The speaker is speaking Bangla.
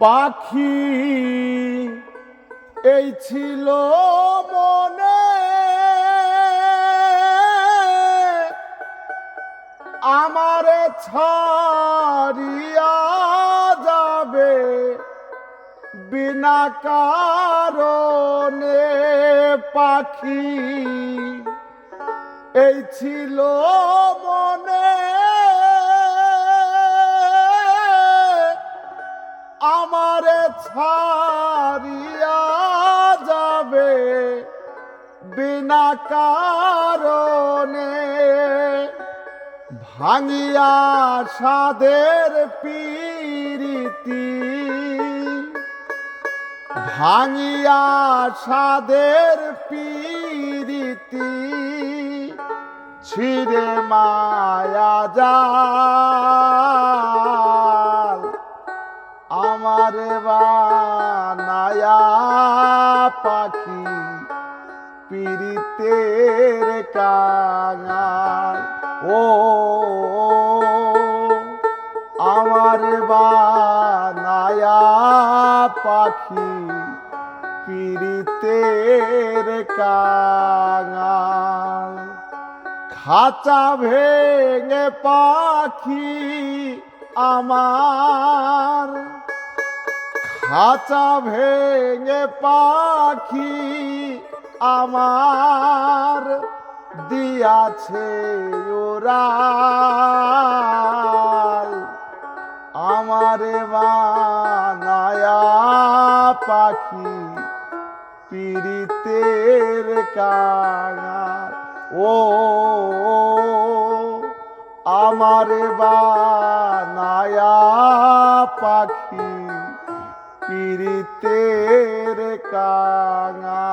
পাখি এই ছিল মনে। আমার ছাড়িয়া যাবে বিনা কারণে পাখি। এই ছিল মনে। ছাড়িয়া যাবে বিনা কারণে। ভাঙিয়া সাদের পিরিতি ভাঙিয়া সাদের পিরিতি ছিঁড়ে মায়া জাল আমার বানায়া পাখি পিরিতের কাঙাল। ও, আমার বানায়া পাখি পিরিতের কাঙাল। খাঁচা ভেঙে পাখি আমার খাঁচা ভেঙে পাখি আমার দিয়াছে ওরা আমারে বানায়া পাখি পিরিতের কাঙাল। ও, আমারে বানায়া পাখি পিরিতের কাঙাল